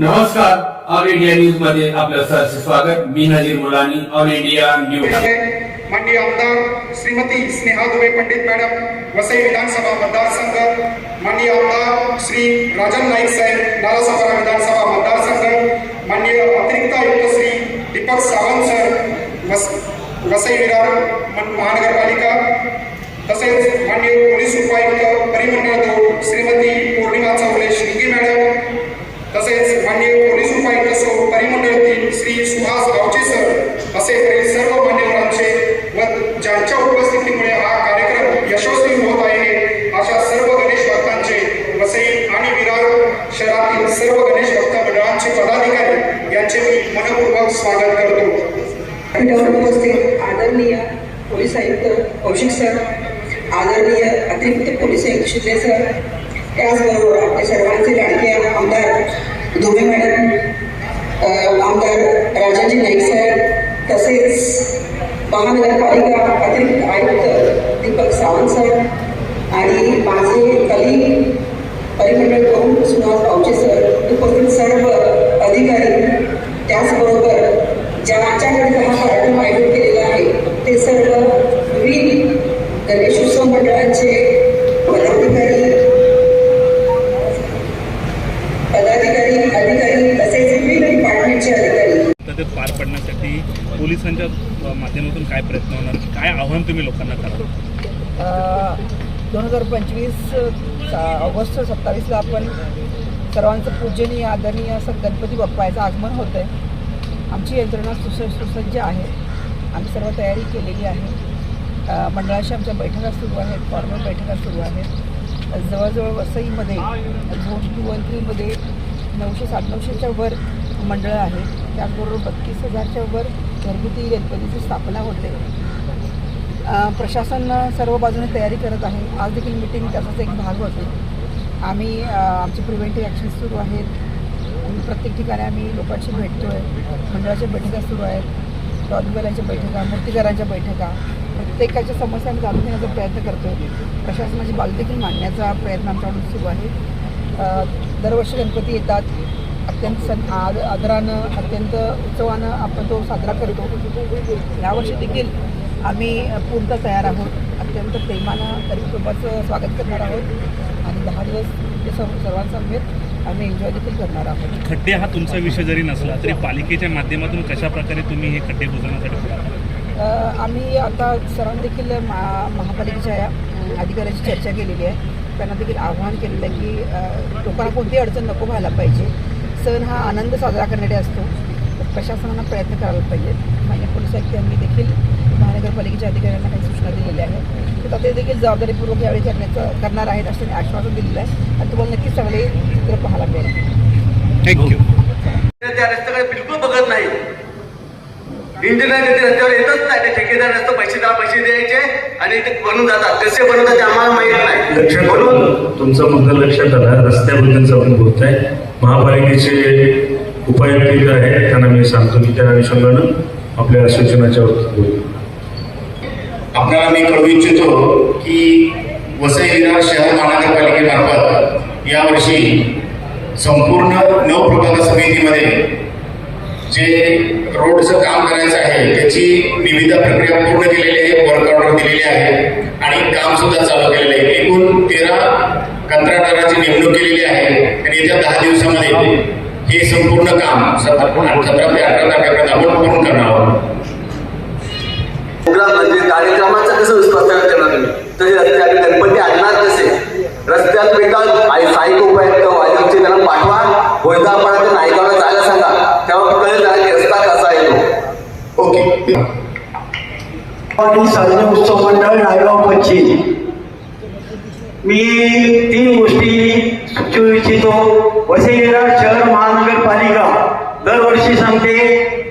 नमस्कार all India news मध्ये आपलं सहर्ष स्वागत. मी Nazir Mulani all India news माननीय आमदार श्रीमती स्नेहा दुबे पंडित मॅडम, वसई विधानसभा मतदारसंघ. माननीय आमदार श्री राजन नाईक साहेब, नालासोपारा विधानसभा मतदारसंघ. माननीय अतिरिक्त आयुक्त श्री दीपक सावंत सर, वस, वसई विरार महानगरपालिका. तसेच माननीय पोलीस उपायुक्त परिमंडळ श्रीमती कौशिक सर आदरणीय अतिरिक्त पोलीस आयुक्त शिंदे सर त्याचबरोबर आपले सर्वांचे लाडके आमदार धुमे मॅडम आमदार राजाजी नाईक सर तसेच महानगरपालिका अतिरिक्त आयुक्त दीपक सावंत सर आणि माझे कली परिमंडळ प्रमुख सुहास गावचे सर उपस्थित सर्व अधिकारी त्याचबरोबर ज्यांच्याकडे हा कार्यक्रम आयोजित केलेला आहे ते सर्व विविध गणेशोत्सव मंडळांचे पदाधिकारी पदाधिकारी अधिकारी तसेच विविध डिपार्टमेंटचे अधिकारी तर ते पार पाडण्यासाठी पोलिसांच्या अ, माध्यमातून काय प्रयत्न होणार काय आव्हान तुम्ही लोकांना करा. दोन हजार पंचवीस ऑगस्ट सत्तावीसला आपण सर्वांचं पूजनीय आदरणीय असं गणपती बाप्पाचं आगमन होतं आहे आमची यंत्रणा सुस सुसज्ज आहे. आम्ही सर्व तयारी केलेली आहे. मंडळाशी आमच्या बैठका सुरू आहेत फॉर्मल बैठका सुरू आहेत. जवळजवळ वसईमध्ये झोन टू वन थ्रीमध्ये नऊशे साडेनऊशेच्या वर मंडळं आहेत त्याचबरोबर बत्तीस हजारच्या वर घरगुती गणपतीची स्थापना होते. प्रशासन सर्व बाजूने तयारी करत आहे. आज देखील मिटिंग त्याचाच एक भाग होते. आम्ही आमचे प्रिव्हेंटिव्ह ॲक्शन्स सुरू आहेत. प्रत्येक ठिकाणी आम्ही लोकांशी भेटतो आहे मंडळाच्या बैठका सुरू आहेत. डॉलीवाल्यांच्या बैठका मूर्तीकारांच्या बैठका. प्रत्येकाच्या समस्या आम्ही जाणून घेण्याचा प्रयत्न करतो आहे प्रशासनाची बाजू देखील मांडण्याचा प्रयत्न आमच्याकडून सुरू आहे. दरवर्षी गणपती येतात. अत्यंत सण आद आदरानं अत्यंत उत्सवानं आपण तो साजरा करतो. यावर्षी देखील आम्ही पूर्णतः तयार आहोत. अत्यंत प्रेमानं गरीबसोबाचं स्वागत करणार आहोत. आणि दहा दिवस ते सर्व सर्वांसमवेत आम्ही एन्जॉय देखील करणार आहोत. खड्डे हा तुमचा विषय जरी नसला तरी पालिकेच्या माध्यमातून कशा प्रकारे तुम्ही हे खड्डे बुजवण्यासाठी आम्ही आता सर्वांनी देखील मा महापालिकेच्या या अधिकाऱ्यांची चर्चा केलेली आहे. त्यांना देखील आव्हान केलेलं आहे की लोकांना कोणतीही अडचण नको व्हायला पाहिजे. सण हा आनंद साजरा करण्यासाठी असतो. प्रशासनानं प्रयत्न करायला पाहिजे मान्य पोलीस आयुक्तांनी देखील महानगरपालिकेच्या अधिकाऱ्यांना काही सूचना दिलेल्या आहेत. तर ते देखील जबाबदारीपूर्वक यावेळी करण्याचं करणार आहेत असं त्यांनी आश्वासन दिलेलं आहे. आणि तुम्हाला नक्कीच चांगले चित्र पाहायला मिळेल. थँक्यू त्या रस्त्याकडे बिलकुल बघत नाही. इंजिनियर ते रस्त्यावर येतच नाही. ते ठेकेदार रस्ते पैसे त्याला पैसे द्यायचे आणि ते बनून जातात. कसे बनवतात ते आम्हाला माहीत नाही. लक्षात म्हणून आलं तुमचं म्हणणं लक्षात आलं. रस्त्याबद्दलचं आपण बोलताय. महापालिकेचे उपायुक्त आहेत. त्यांना मी सांगतो की त्या अनुषंगानं आपल्या सूचनाच्या वरती बोलू. आपल्याला मी कळू इच्छितो की वसई विरार शहर महानगरपालिकेमार्फत यावर्षी संपूर्ण नऊ प्रभाग समितीमध्ये जे रोडचं काम करायचं आहे त्याची निविदा प्रक्रिया पूर्ण केलेली आहे वर्क ऑर्डर दिलेली आहे आणि काम सुद्धा चालू केलेलं आहे. एकूण तेरा कंत्राटदाराची नेमणूक केलेली आहे आणि येत्या दहा दिवसामध्ये हे संपूर्ण काम सतरा ते अठरा तारखेपर्यंत आपण पूर्ण करणार आहोत. प्रोग्राम म्हणजे कार्यक्रमाचं कसं स्पष्ट करणार तुम्ही? तसे रस्ते आम्ही गणपती आणणार कसे? रस्त्यात भेटाल आणि साईक उपायुक्त वाजवचे त्यांना पाठवा. गोयदापाडा ते जायला सांगा. तेव्हा कळेल त्याला की रस्ता कसा आहे तो ओके साजरे उत्सव मंडळ नायगाव पश्चिम. मी तीन गोष्टी सुचवू इच्छितो. वसई शहर महानगरपालिका. दरवर्षी सांगते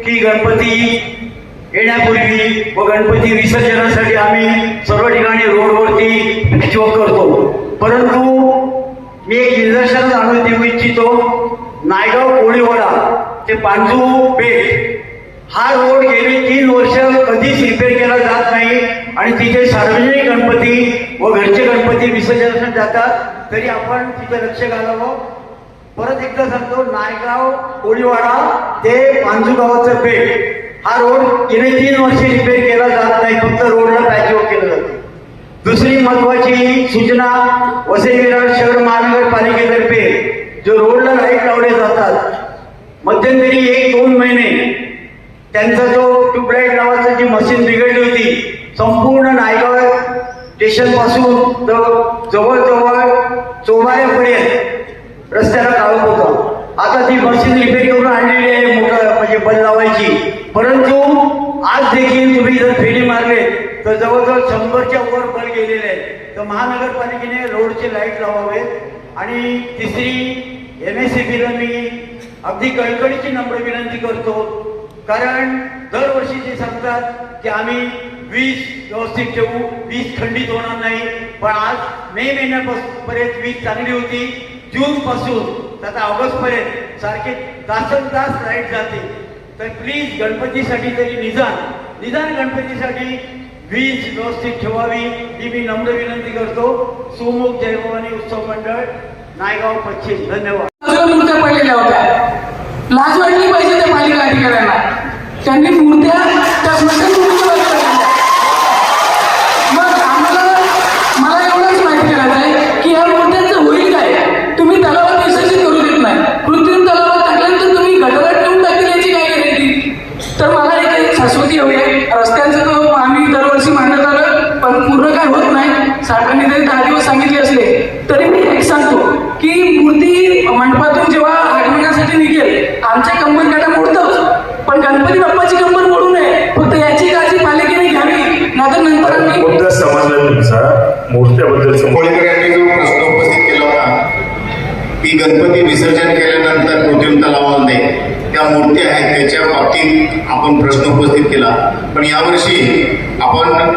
की गणपती येण्यापूर्वी व गणपती विसर्जनासाठी आम्ही सर्व ठिकाणी रोडवरती चोक करतो. परंतु मी एक निदर्शन जाणून देऊ इच्छितो नायगाव कोळीवाडा ते पांजू पेठ हा रोड गेली तीन वर्ष कधीच रिपेअर केला जात नाही आणि तिथे सार्वजनिक गणपती व घरचे गणपती विसर्जनासाठी जातात. तरी आपण तिथे लक्ष घालावं. परत एकदा सांगतो नायगाव कोळीवाडा ते पांजू गावाचं पेठ हा रोड गेले तीन वर्ष रिपेअर केला जात नाही फक्त रोडला पॅचवर्क केलं जाते. दुसरी महत्वाची सूचना वसई विरार शहर महानगरपालिकेतर्फे जो रोडला लाइट लावले जातात मध्यंतरी एक दोन महिने त्यांचा जो ट्यूबलाईट नावाचं जी मशीन बिघडली होती संपूर्ण नायगाव स्टेशनपासून जवळजवळ चोबाऱ्यापर्यंत रस्त्याला काढत होता. आता ती मशीन रिपेअर करून आणलेली आहे मोठं म्हणजे बल लावायची. परंतु आज देखील तुम्ही जर फेरी मारले तर जवळजवळ शंभरच्या वर बल गेलेले आहे तर महानगरपालिकेने रोडचे लाइट लावावे आणि तिसरी एम एस सी बीला मी अगदी कळकळीची नम्र विनंती करतो. कारण दरवर्षी ते सांगतात की आम्ही वीज व्यवस्थित ठेवू वीज खंडित होणार नाही. पण आज मे महिन्यापासून पर्यंत वीज चांगली होती. जून पासून आता ऑगस्ट पर्यंत सारखे तासन तास लाइट जाते. तर प्लीज गणपतीसाठी तरी निदान निदान गणपतीसाठी वीज व्यवस्थित ठेवावी ही मी नम्र विनंती करतो. सुमुख जयभवानी उत्सव मंडळ नायगाव पश्चिम धन्यवाद. मूर्त्या पडलेल्या होत्या. लाज वाटली पाहिजे त्या पालिका अधिकाऱ्यांना. त्यांनी मूर्त्या त्या स्मशानभूमीच्या बाजूला काढल्या. मग आम्हाला मला एवढंच माहिती करायचं आहे की या मूर्त्यांचं होईल काय तुम्ही तलावात विसर्जित करू देत नाही कृत्रिम तलावात टाकल्यानंतर तुम्ही गटारात ठेवून टाकेल याची काय गॅरंटी तर मला एक आहे रस्त्यांचं तर आम्ही दरवर्षी मांडत आलं पण पूर्ण काय होत नाही. साहेबांनी जरी दहा दिवस सांगितले असले. तरी मी एक सांगतो की मूर्ती मंडपातून जेव्हा आगमनासाठी निघेल आमच्या कंबर काटा मोडतोच. पण गणपती बाप्पाची कंबर मोडू नये. फक्त याची काळजी पालिकेने घ्यावी. नाहीतर नंतर आम्ही मुद्दा समजला तुमचा मूर्त्याबद्दलचा कोळीकर यांनी जो प्रश्न उपस्थित केला होता की गणपती विसर्जन केल्यानंतर कृत्रिम तलावामध्ये त्या मूर्ती आहेत त्याच्या बाबतीत आपण प्रश्न उपस्थित केला. पण यावर्षी आपण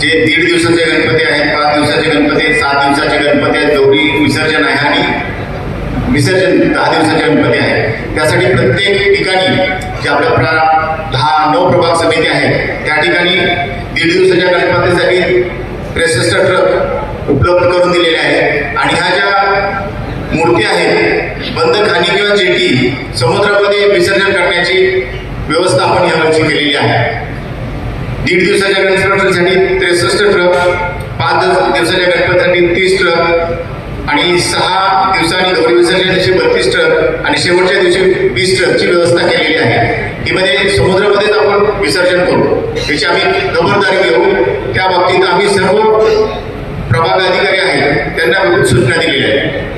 जे दीड दिवसाचे गणपती आहेत पाच दिवसाचे गणपती आहेत सात दिवसाचे गणपती आहेत गौरी विसर्जन आहे आणि विसर्जन दहा दिवसाचे गणपती आहे त्यासाठी प्रत्येक ठिकाणी जे आपल्या प्रा दहा नऊ प्रभाग समिती आहेत त्या ठिकाणी दीड दिवसाच्या गणपतीसाठी त्रेसष्ट ट्रक उपलब्ध करून दिलेले आहेत. आणि ह्या ज्या मूर्ती आहेत. बंद खाणी किंवा जेटी समुद्रामध्ये विसर्जन करण्याची व्यवस्था आपण यावर्षी केलेली आहे. दीड दिवसाच्या गणपतीसाठी त्रेसष्ट ट्रक पाच दिवसाच्या गणपतीसाठी तीस ट्रक आणि सहा दिवसांनी गौरी विसर्जन बत्तीस ट्रक आणि शेवटच्या दिवशी वीस ट्रकची व्यवस्था केलेली आहे. ही म्हणजे समुद्रामध्येच आपण विसर्जन करू याची आम्ही खबरदारी घेऊ. त्या बाबतीत आम्ही सर्व प्रभाग अधिकारी आहेत त्यांना सूचना दिलेल्या आहेत.